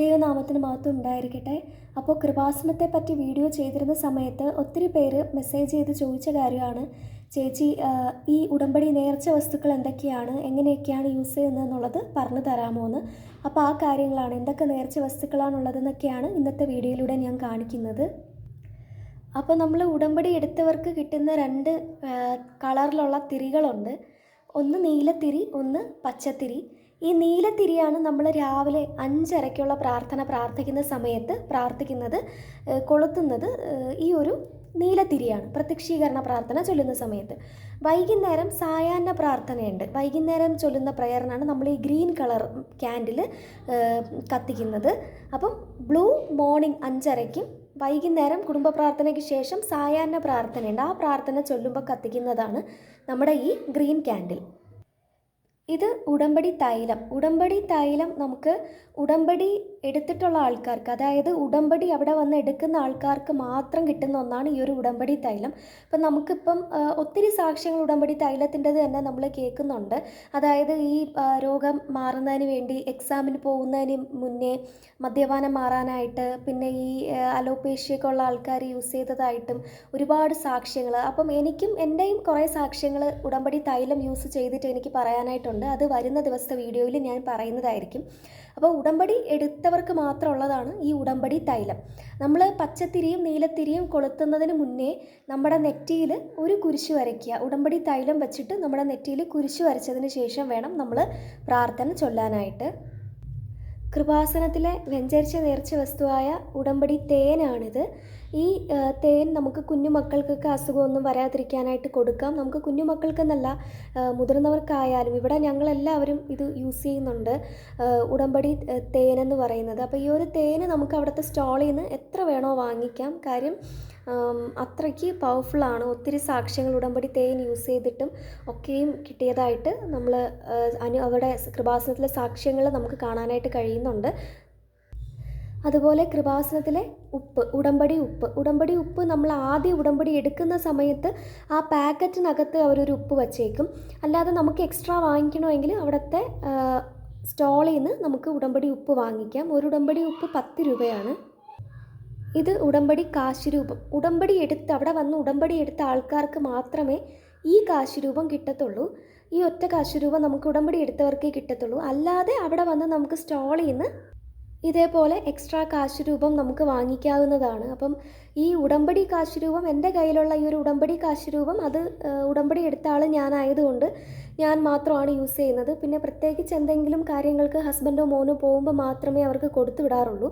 ദൈവനാമത്തിന് മാത്രം ഉണ്ടായിരിക്കട്ടെ. അപ്പോൾ കൃപാസനത്തെ പറ്റി വീഡിയോ ചെയ്തിരുന്ന സമയത്ത് ഒത്തിരി പേര് മെസ്സേജ് ചെയ്ത് ചോദിച്ച കാര്യമാണ്. ചേച്ചി ഈ ഉടമ്പടി നേർച്ച വസ്തുക്കൾ എന്തൊക്കെയാണ്? എങ്ങനെയൊക്കെയാണ് യൂസ് ചെയ്യുന്നതെന്നുള്ളത് പറഞ്ഞു തരാമോ എന്ന്. അപ്പോൾ ആ കാര്യങ്ങളാണ്. എന്തൊക്കെ നേർച്ച വസ്തുക്കളാണുള്ളതെന്നൊക്കെയാണ് ഇന്നത്തെ വീഡിയോയിലൂടെ ഞാൻ കാണിക്കുന്നത്. അപ്പോൾ നമ്മൾ ഉടമ്പടി എടുത്തവർക്ക് കിട്ടുന്ന രണ്ട് കളറിലുള്ള തിരികളുണ്ട്. ഒന്ന് നീലത്തിരി ഒന്ന് പച്ചത്തിരി. ഈ നീലത്തിരിയാണ് നമ്മൾ രാവിലെ അഞ്ചരയ്ക്കുള്ള പ്രാർത്ഥന പ്രാർത്ഥിക്കുന്ന സമയത്ത് പ്രാർത്ഥിക്കുന്നത് കൊളുത്തുന്നത് ഈ ഒരു നീലത്തിരിയാണ് പ്രത്യക്ഷീകരണ പ്രാർത്ഥന ചൊല്ലുന്ന സമയത്ത്. വൈകുന്നേരം സായാഹ്ന പ്രാർത്ഥനയുണ്ട്. വൈകുന്നേരം ചൊല്ലുന്ന പ്രയറിനാണ് നമ്മൾ ഈ ഗ്രീൻ കളർ ക്യാൻഡിൽ കത്തിക്കുന്നത്. അപ്പം ബ്ലൂ മോർണിംഗ് അഞ്ചരയ്ക്കും വൈകുന്നേരം കുടുംബ പ്രാർത്ഥനയ്ക്ക് ശേഷം സായാഹ്ന പ്രാർത്ഥനയുണ്ട്. ആ പ്രാർത്ഥന ചൊല്ലുമ്പോൾ കത്തിക്കുന്നതാണ് നമ്മുടെ ഈ ഗ്രീൻ ക്യാൻഡിൽ ഇത് ഉടമ്പടി തൈലം. ഉടമ്പടി തൈലം നമുക്ക് ഉടമ്പടി എടുത്തിട്ടുള്ള ആൾക്കാർക്ക് അതായത് ഉടമ്പടി അവിടെ വന്ന് എടുക്കുന്ന ആൾക്കാർക്ക് മാത്രം കിട്ടുന്ന ഒന്നാണ് ഈ ഒരു ഉടമ്പടി തൈലം. അപ്പം നമുക്കിപ്പം ഒത്തിരി സാക്ഷ്യങ്ങൾ ഉടമ്പടി തൈലത്തിന്റെത് തന്നെ നമ്മൾ കേൾക്കുന്നുണ്ട്. അതായത് ഈ രോഗം മാറുന്നതിന് വേണ്ടി എക്സാമിന് പോകുന്നതിന് മുന്നേ മദ്യപാനം മാറാനായിട്ട് പിന്നെ ഈ അലോപേഷ്യയൊക്കെ ഉള്ള ആൾക്കാർ യൂസ് ചെയ്തതായിട്ടും ഒരുപാട് സാക്ഷ്യങ്ങൾ അപ്പം എനിക്കും എന്റെയും കുറേ സാക്ഷ്യങ്ങൾ ഉടമ്പടി തൈലം യൂസ് ചെയ്തിട്ട് എനിക്ക് പറയാനായിട്ടുണ്ട്. അത് വരുന്ന ദിവസത്തെ വീഡിയോയിൽ ഞാൻ പറയുന്നതായിരിക്കും. അപ്പോൾ ഉടമ്പടി എടുത്തവർക്ക് മാത്രമുള്ളതാണ് ഈ ഉടമ്പടി തൈലം. നമ്മൾ പച്ചത്തിരിയും നീലത്തിരിയും കൊളുത്തുന്നതിന് മുന്നേ നമ്മുടെ നെറ്റിയിൽ ഒരു കുരിശ് വരയ്ക്കുക. ഉടമ്പടി തൈലം വെച്ചിട്ട് നമ്മുടെ നെറ്റിയിൽ കുരിശ് വരച്ചതിന് ശേഷം വേണം നമ്മൾ പ്രാർത്ഥന ചൊല്ലാനായിട്ട്. കൃപാസനത്തിലെ വെഞ്ചരിച്ച നേർച്ച വസ്തുവായ ഉടമ്പടി തേനാണിത്. ഈ തേൻ നമുക്ക് കുഞ്ഞുമക്കൾക്കൊക്കെ അസുഖമൊന്നും വരാതിരിക്കാനായിട്ട് കൊടുക്കാം. നമുക്ക് കുഞ്ഞുമക്കൾക്കെന്നല്ല മക്കൾക്കെന്നല്ല മുതിർന്നവർക്കായാലും ഇവിടെ ഞങ്ങളെല്ലാവരും ഇത് യൂസ് ചെയ്യുന്നുണ്ട്. ഉടമ്പടി തേനെന്ന് പറയുന്നത്. അപ്പോൾ ഈ ഒരു തേന് നമുക്ക് അവിടുത്തെ സ്റ്റാളിൽ നിന്ന് എത്ര വേണോ വാങ്ങിക്കാം. കാര്യം അത്രയ്ക്ക് പവർഫുള്ളാണ്. ഒത്തിരി സാക്ഷ്യങ്ങൾ ഉടമ്പടി തേൻ യൂസ് ചെയ്തിട്ടും ഒക്കെയും കിട്ടിയതായിട്ട് നമ്മൾ അനു അവിടെ കൃപാസനത്തിലെ സാക്ഷ്യങ്ങൾ നമുക്ക് കാണാനായിട്ട് കഴിയുന്നുണ്ട്. അതുപോലെ കൃപാസനത്തിലെ ഉപ്പ് ഉടമ്പടി ഉപ്പ്. ഉടമ്പടി ഉപ്പ് നമ്മൾ ആദ്യം ഉടമ്പടി എടുക്കുന്ന സമയത്ത് ആ പാക്കറ്റിനകത്ത് അവരൊരു ഉപ്പ് വച്ചേക്കും. അല്ലാതെ നമുക്ക് എക്സ്ട്രാ വാങ്ങിക്കണമെങ്കിൽ അവിടുത്തെ സ്റ്റോളിൽ നിന്ന് നമുക്ക് ഉടമ്പടി ഉപ്പ് വാങ്ങിക്കാം. ഒരു ഉടമ്പടി ഉപ്പ് പത്ത് രൂപയാണ്. ഇത് ഉടമ്പടി കാശുരൂപം ഉടമ്പടി എടുത്ത് അവിടെ വന്ന് ഉടമ്പടി എടുത്ത ആൾക്കാർക്ക് മാത്രമേ ഈ കാശുരൂപം കിട്ടത്തുള്ളൂ. ഈ ഒറ്റ കാശുരൂപം നമുക്ക് ഉടമ്പടി എടുത്തവർക്കേ കിട്ടത്തുള്ളൂ. അല്ലാതെ അവിടെ വന്ന് നമുക്ക് സ്റ്റോളിൽ നിന്ന് ഇതേപോലെ എക്സ്ട്രാ കാശ് രൂപം നമുക്ക് വാങ്ങിക്കാവുന്നതാണ്. അപ്പം ഈ ഉടമ്പടി കാശ് രൂപം എന്റെ കയ്യിലുള്ള ഈ ഒരു ഉടമ്പടി കാശ് രൂപം അത് ഉടമ്പടി എടുത്ത ആൾ ഞാനായതുകൊണ്ട് ഞാൻ മാത്രമാണ് യൂസ് ചെയ്യുന്നത്. പിന്നെ പ്രത്യേകിച്ച് എന്തെങ്കിലും കാര്യങ്ങൾക്ക് ഹസ്ബൻഡോ മോനോ പോകുമ്പോൾ മാത്രമേ അവർക്ക് കൊടുത്തു വിടാറുള്ളൂ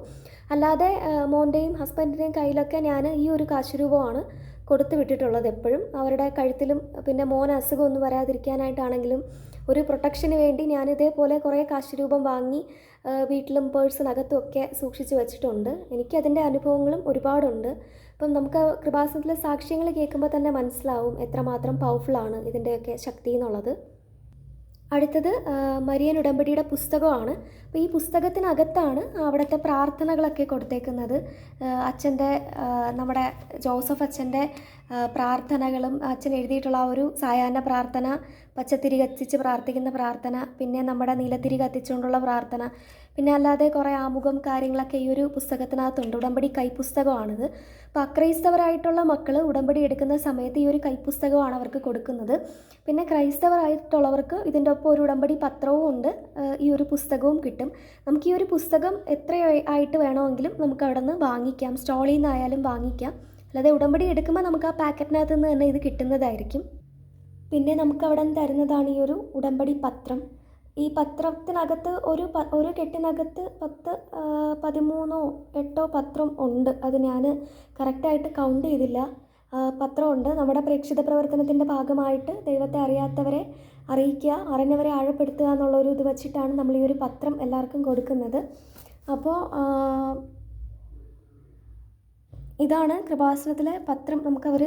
അല്ലാതെ മോന്റെയും ഹസ്ബൻഡിന്റെയും കയ്യിലൊക്കെ ഞാൻ ഈ ഒരു കാശ് രൂപമാണ് കൊടുത്തു വിട്ടിട്ടുള്ളത് എപ്പോഴും. അവരുടെ കഴുത്തിലും പിന്നെ മോൻ അസുഖമൊന്നും വരാതിരിക്കാനായിട്ടാണെങ്കിലും ഒരു പ്രൊട്ടക്ഷന് വേണ്ടി ഞാൻ ഇതേപോലെ കുറേ കാശ് രൂപം വാങ്ങി വീട്ടിലും പേഴ്സിനകത്തും ഒക്കെ സൂക്ഷിച്ച് വെച്ചിട്ടുണ്ട്. എനിക്കതിന്റെ അനുഭവങ്ങളും ഒരുപാടുണ്ട്. അപ്പം നമുക്ക് കൃപാസനത്തിലെ സാക്ഷ്യങ്ങൾ കേൾക്കുമ്പോൾ തന്നെ മനസ്സിലാവും എത്രമാത്രം പവർഫുള്ളാണ് ഇതിന്റെയൊക്കെ ശക്തി എന്നുള്ളത്. അടുത്തത് മരിയൻ ഉടമ്പടിയുടെ പുസ്തകമാണ്. അപ്പോൾ ഈ പുസ്തകത്തിനകത്താണ് അവിടുത്തെ പ്രാർത്ഥനകളൊക്കെ കൊടുത്തേക്കുന്നത്. അച്ഛന്റെ നമ്മുടെ ജോസഫ് അച്ഛന്റെ പ്രാർത്ഥനകളും അച്ഛൻ എഴുതിയിട്ടുള്ള ആ ഒരു സായാഹ്ന പ്രാർത്ഥന പച്ചത്തിരി കത്തിച്ച് പ്രാർത്ഥിക്കുന്ന പ്രാർത്ഥന പിന്നെ നമ്മുടെ നീലത്തിരി കത്തിച്ചുകൊണ്ടുള്ള പ്രാർത്ഥന പിന്നെ അല്ലാതെ കുറേ ആമുഖം കാര്യങ്ങളൊക്കെ ഈ ഒരു പുസ്തകത്തിനകത്തുണ്ട്. ഉടമ്പടി കൈപ്പുസ്തകമാണിത് അപ്പോൾ അക്രൈസ്തവരായിട്ടുള്ള മക്കൾ ഉടമ്പടി എടുക്കുന്ന സമയത്ത് ഈ ഒരു കൈപ്പുസ്തകമാണ് അവർക്ക് കൊടുക്കുന്നത്. പിന്നെ ക്രൈസ്തവരായിട്ടുള്ളവർക്ക് ഇതിന്റെ ഒപ്പം ഒരു ഉടമ്പടി പത്രവും ഉണ്ട്. ഈ ഒരു പുസ്തകവും കിട്ടും. നമുക്ക് ഈ ഒരു പുസ്തകം എത്ര ആയിട്ട് വേണമെങ്കിലും നമുക്ക് അവിടെ നിന്ന് വാങ്ങിക്കാം. സ്റ്റോളിൽ നിന്നായാലും വാങ്ങിക്കാം. അല്ലാതെ ഉടമ്പടി എടുക്കുമ്പോൾ നമുക്ക് ആ പാക്കറ്റിനകത്ത് നിന്ന് തന്നെ ഇത് കിട്ടുന്നതായിരിക്കും. പിന്നെ നമുക്ക് അവിടെ നിന്ന് തരുന്നതാണ് ഈ ഒരു ഉടമ്പടി പത്രം. ഈ പത്രത്തിനകത്ത് ഒരു പ ഒരു കെട്ടിനകത്ത് പത്ത് പതിമൂന്നോ എട്ടോ പത്രം ഉണ്ട്. അത് ഞാൻ കറക്റ്റായിട്ട് കൗണ്ട് ചെയ്തില്ല. പത്രമുണ്ട്. നമ്മുടെ പ്രേക്ഷിത പ്രവർത്തനത്തിന്റെ ഭാഗമായിട്ട് ദൈവത്തെ അറിയാത്തവരെ അറിയിക്കുക അറിഞ്ഞവരെ ആഴപ്പെടുത്തുക എന്നുള്ളൊരു ഇത് വച്ചിട്ടാണ് നമ്മൾ ഈ ഒരു പത്രം എല്ലാവർക്കും കൊടുക്കുന്നത്. അപ്പോൾ ഇതാണ് കൃപാസനത്തിലെ പത്രം. നമുക്കവർ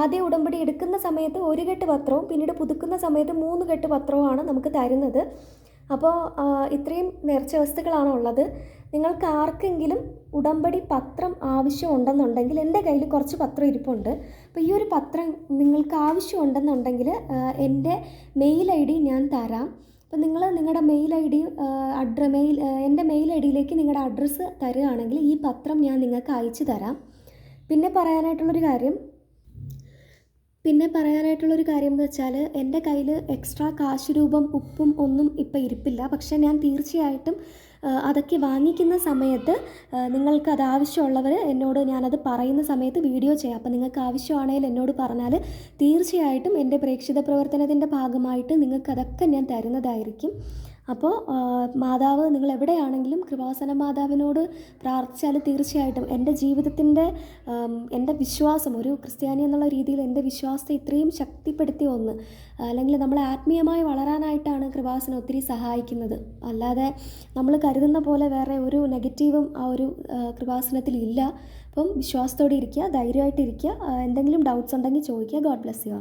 ആദ്യ ഉടമ്പടി എടുക്കുന്ന സമയത്ത് ഒരു കെട്ട് പത്രവും പിന്നീട് പുതുക്കുന്ന സമയത്ത് മൂന്ന് കെട്ട് പത്രവുമാണ് നമുക്ക് തരുന്നത്. അപ്പോൾ ഇത്രയും നേർച്ച വസ്തുക്കളാണ് ഉള്ളത്. നിങ്ങൾക്ക് ആർക്കെങ്കിലും ഉടമ്പടി പത്രം ആവശ്യമുണ്ടെന്നുണ്ടെങ്കിൽ എന്റെ കയ്യിൽ കുറച്ച് പത്രം ഇരിപ്പുണ്ട്. അപ്പോൾ ഈ ഒരു പത്രം നിങ്ങൾക്ക് ആവശ്യമുണ്ടെന്നുണ്ടെങ്കിൽ എന്റെ മെയിൽ ഐ ഡി ഞാൻ തരാം. അപ്പോൾ നിങ്ങൾ നിങ്ങളുടെ മെയിൽ ഐ ഡി അഡ്ര മെയിൽ എന്റെ മെയിൽ ഐ ഡിയിലേക്ക് നിങ്ങളുടെ അഡ്രസ്സ് തരുകയാണെങ്കിൽ ഈ പത്രം ഞാൻ നിങ്ങൾക്ക് അയച്ചു തരാം. പിന്നെ പറയാനായിട്ടുള്ളൊരു കാര്യം പിന്നെ പറയാനായിട്ടുള്ളൊരു കാര്യം എന്ന് വെച്ചാൽ എന്റെ കയ്യിൽ എക്സ്ട്രാ കാശ് രൂപം ഉപ്പും ഒന്നും ഇപ്പം ഇരിപ്പില്ല. പക്ഷേ ഞാൻ തീർച്ചയായിട്ടും അതൊക്കെ വാങ്ങിക്കുന്ന സമയത്ത് നിങ്ങൾക്ക് അത് ആവശ്യമുള്ളവർ എന്നോട് ഞാനത് പറയുന്ന സമയത്ത് വീഡിയോ ചെയ്യാം. അപ്പോൾ നിങ്ങൾക്ക് ആവശ്യമാണെങ്കിൽ എന്നോട് പറഞ്ഞാൽ തീർച്ചയായിട്ടും എന്റെ പ്രേക്ഷിത പ്രവർത്തനത്തിന്റെ ഭാഗമായിട്ട് നിങ്ങൾക്ക് അതൊക്കെ ഞാൻ തരുന്നതായിരിക്കും. അപ്പോൾ മാതാവ് നിങ്ങൾ എവിടെയാണെങ്കിലും കൃപാസന മാതാവിനോട് പ്രാർത്ഥിച്ചാൽ തീർച്ചയായിട്ടും എന്റെ ജീവിതത്തിന്റെ എന്റെ വിശ്വാസം ഒരു ക്രിസ്ത്യാനി എന്നുള്ള രീതിയിൽ എന്റെ വിശ്വാസത്തെ ഇത്രയും ശക്തിപ്പെടുത്തി ഒന്ന് അല്ലെങ്കിൽ നമ്മൾ ആത്മീയമായി വളരാനായിട്ടാണ് കൃപാസന ഒത്തിരി സഹായിക്കുന്നത്. അല്ലാതെ നമ്മൾ കരുതുന്ന പോലെ വേറെ ഒരു നെഗറ്റീവും ആ ഒരു കൃപാസനത്തിൽ ഇല്ല. അപ്പം വിശ്വാസത്തോടെ ഇരിക്കുക ധൈര്യമായിട്ടിരിക്കുക എന്തെങ്കിലും ഡൗട്ട്സ് ഉണ്ടെങ്കിൽ ചോദിക്കുക. God bless you